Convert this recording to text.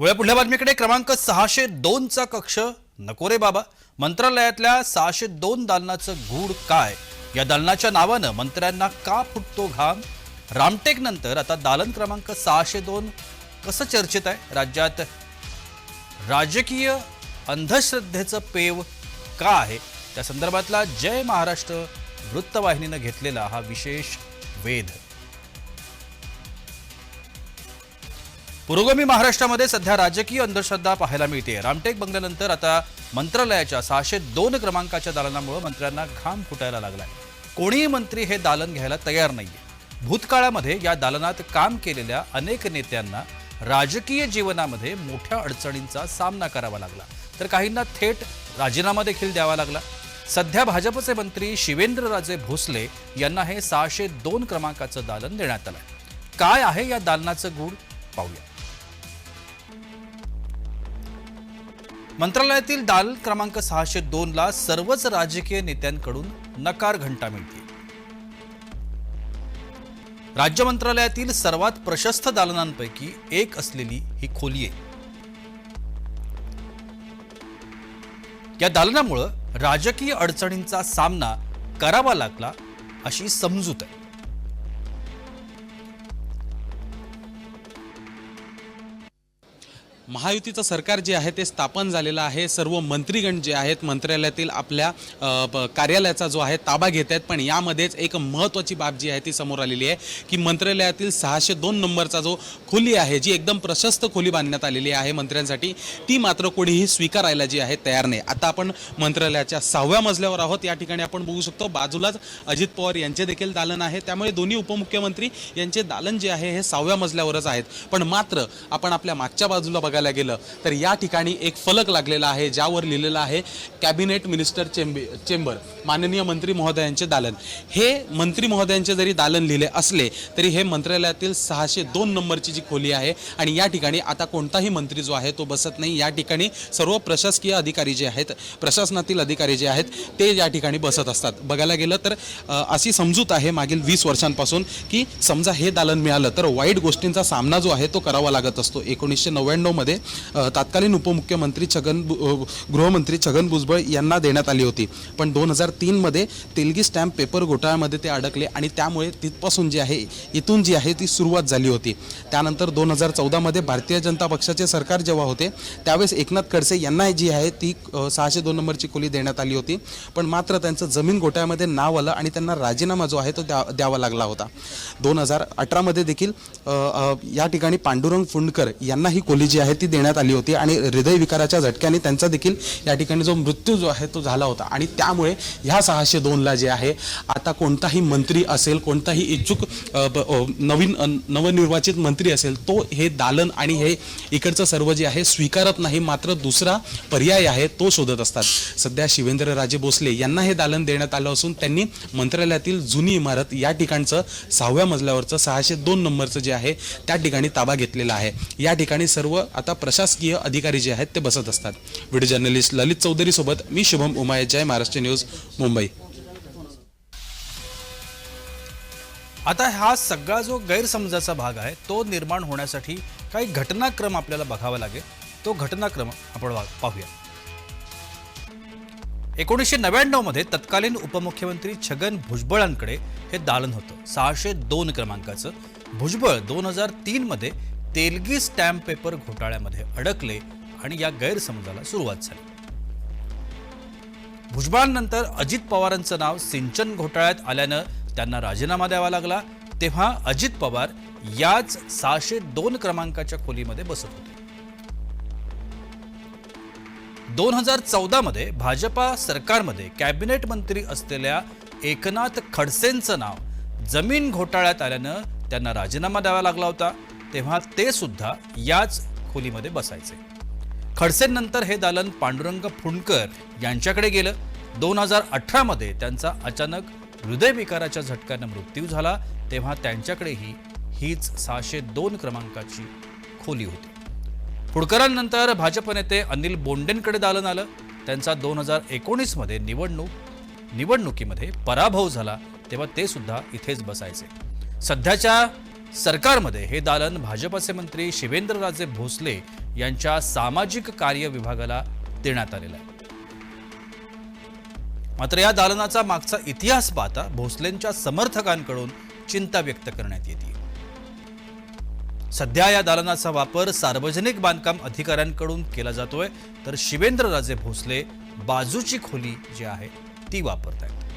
वळ्या पुढल्या बातमीकडे क्रमांक सहाशे दोनचा कक्ष. नको रे बाबा. मंत्रालयातल्या सहाशे दोन दालनाचं गूढ काय? या दालनाच्या नावानं मंत्र्यांना का फुटतो घाम? रामटेक नंतर आता दालन क्रमांक सहाशे दोन कसं चर्चेत आहे? राज्यात राजकीय अंधश्रद्धेचं पेव का आहे? त्या संदर्भातला जय महाराष्ट्र वृत्तवाहिनीनं घेतलेला हा विशेष वेध. पुरोगामी महाराष्ट्रामध्ये सध्या राजकीय अंधश्रद्धा पाहायला मिळते. रामटेक बंगल्यानंतर आता मंत्रालयाच्या सहाशे दोन क्रमांकाच्या दालनामुळे मंत्र्यांना घाम फुटायला लागलाय. कोणीही मंत्री हे दालन घ्यायला तयार नाहीये. भूतकाळामध्ये या दालनात काम केलेल्या अनेक नेत्यांना राजकीय जीवनामध्ये मोठ्या अडचणींचा सामना करावा लागला. तर काहींना थेट राजीनामा देखील द्यावा लागला. सध्या भाजपचे मंत्री शिवेंद्रराजे भोसले यांना हे सहाशे दोन क्रमांकाचं दालन देण्यात आलं काय आहे या दालनाचं गुण पाहूया. मंत्रालयातील दाल क्रमांक सहाशे दोनला सर्वच राजकीय नेत्यांकडून नकार घंटा मिळते राज्य मंत्रालयातील सर्वात प्रशस्त दालनांपैकी एक असलेली ही खोली आहे या दालनामुळं राजकीय अडचणींचा सामना करावा लागला अशी समजूत आहे. महायुतीचं सरकार जे आहे ते स्थापन झालेलं आहे. सर्व मंत्रीगण जे आहेत मंत्रालयातील आपल्या कार्यालयाचा जो आहे ताबा घेत आहेत. पण यामध्येच एक महत्त्वाची बाब जी आहे ती समोर आलेली आहे की मंत्रालयातील सहाशे दोन नंबरचा जो खोली आहे जी एकदम प्रशस्त खोली बांधण्यात आलेली आहे मंत्र्यांसाठी ती मात्र कोणीही स्वीकारायला जी आहे तयार नाही. आता आपण मंत्रालयाच्या सहाव्या मजल्यावर आहोत. या ठिकाणी आपण बघू शकतो बाजूलाच अजित पवार यांचे देखील दालन आहे. त्यामुळे दोन्ही उपमुख्यमंत्री यांचे दालन जे आहे हे सहाव्या मजल्यावरच आहेत. पण मात्र आपण आपल्या मागच्या बाजूला बघायला गेलं तर या ठिकाणी एक फलक लागलेला आहे ज्यावर लिहिलेलं आहे कॅबिनेट मिनिस्टर चेंबे चेंबर माननीय मंत्री महोदयांचे दालन. हे मंत्री महोदयांचे जरी दालन लिहिले असले तरी हे मंत्रालयातील सहाशे दोन नंबरची जी खोली आहे आणि या ठिकाणी आता कोणताही मंत्री जो आहे तो बसत नाही. या ठिकाणी सर्व प्रशासकीय अधिकारी जे आहेत प्रशासनातील अधिकारी जे आहेत ते या ठिकाणी बसत असतात. बघायला गेलं तर अशी समजूत आहे मागील वीस वर्षांपासून की समजा हे दालन मिळालं तर वाईट गोष्टींचा सामना जो आहे तो करावा लागत असतो. एकोणीसशे नव्याण्णवमध्ये मध्ये तत्कालीन उपमुख्यमंत्री छगन गृहमंत्री छगन भुजबळ यांना देण्यात आली होती. पण दोन हजार तीनमध्ये तेलगी स्टॅम्प पेपर घोटाळ्यामध्ये ते अडकले आणि त्यामुळे तिथपासून जी आहे इथून जी आहे ती सुरुवात झाली होती. त्यानंतर दोन हजार चौदामध्ये भारतीय जनता पक्षाचे सरकार जेव्हा होते त्यावेळेस एकनाथ खडसे यांना जी आहे ती सहाशे दोन नंबरची खोली देण्यात आली होती. पण मात्र त्यांचं जमीन घोटाळ्यामध्ये नाव आलं आणि त्यांना राजीनामा जो आहे तो द्या द्यावा लागला होता. दोन हजार अठरामध्ये देखील या ठिकाणी पांडुरंग फुंडकर यांना ही खोली जी आहे ती देण्यात आली होती आणि हृदयविकाराच्या झटक्याने त्यांचा देखील या ठिकाणी जो मृत्यू जो आहे तो झाला होता. आणि त्यामुळे ह्या सहाशे दोनला जे आहे आता कोणताही मंत्री असेल कोणताही इच्छुक ब- नवीन नवनिर्वाचित मंत्री असेल तो हे दालन आणि हे इकडचं सर्व जे आहे स्वीकारत नाही मात्र दुसरा पर्याय आहे तो शोधत असतात. सध्या शिवेंद्र राजे भोसले यांना हे दालन देण्यात आलं असून त्यांनी मंत्रालयातील जुनी इमारत या ठिकाणचं सहाव्या मजल्यावरचं सहाशे दोन नंबरचं जे आहे त्या ठिकाणी ताबा घेतलेला आहे. या ठिकाणी सर्व आता प्रशासकीय अधिकारी जे आहेत ते बसत असतात. व्हिडिओ जर्नलिस्ट ललित चौधरी सोबत मी शुभम उमाय जय महाराष्ट्र न्यूज मुंबई. आता हा सगळा जो गैरसमजाचा भाग आहे तो निर्माण होण्यासाठी काही घटनाक्रम आपल्याला बघावा लागेल. तो घटनाक्रम आपण पाहूया. एकोणीसशे नव्याण्णवमध्ये तत्कालीन उपमुख्यमंत्री छगन भुजबळांकडे हे दालन होतं. सहाशे दोन क्रमांकाचं. भुजबळ दोन हजार तीन मध्ये तेलगी स्टॅम्प पेपर घोटाळ्यामध्ये अडकले आणि या गैरसमजाला सुरुवात झाली. भुजबळांनंतर अजित पवारांचं नाव सिंचन घोटाळ्यात आल्यानं त्यांना राजीनामा द्यावा लागला. तेव्हा अजित पवार याच सहाशे दोन क्रमांकाच्या खोलीमध्ये बसत होते. दोन हजार चौदामध्ये भाजपा सरकारमध्ये कॅबिनेट मंत्री असलेल्या एकनाथ खडसेंचं नाव जमीन घोटाळ्यात आल्यानं त्यांना राजीनामा द्यावा लागला होता. तेव्हा ते सुद्धा याच खोलीमध्ये बसायचे. खडसेंनंतर हे दालन पांडुरंग फुंडकर यांच्याकडे गेलं. दोन हजार अठरामध्ये त्यांचा अचानक हृदयविकाराच्या झटक्यानं मृत्यू झाला. तेव्हा त्यांच्याकडेही हीच सहाशे दोन क्रमांकाची खोली होती. फुडकरांनंतर भाजप नेते अनिल बोंडेंकडे दालन आलं. त्यांचा दोन हजार एकोणीसमध्ये निवडणूक निवडणुकीमध्ये पराभव झाला. तेव्हा ते सुद्धा इथेच बसायचे. सध्याच्या सरकारमध्ये हे दालन भाजपचे मंत्री शिवेंद्रराजे भोसले यांच्या सामाजिक कार्य विभागाला देण्यात आलेलं आहे. मात्र या दालनाचा मागचा इतिहास पाहता भोसलेंच्या समर्थकांकडून चिंता व्यक्त करण्यात येते. सध्या या दालनाचा वापर सार्वजनिक बांधकाम अधिकाऱ्यांकडून केला जातोय तर शिवेंद्रराजे भोसले बाजूची खोली जी आहे ती वापरत आहेत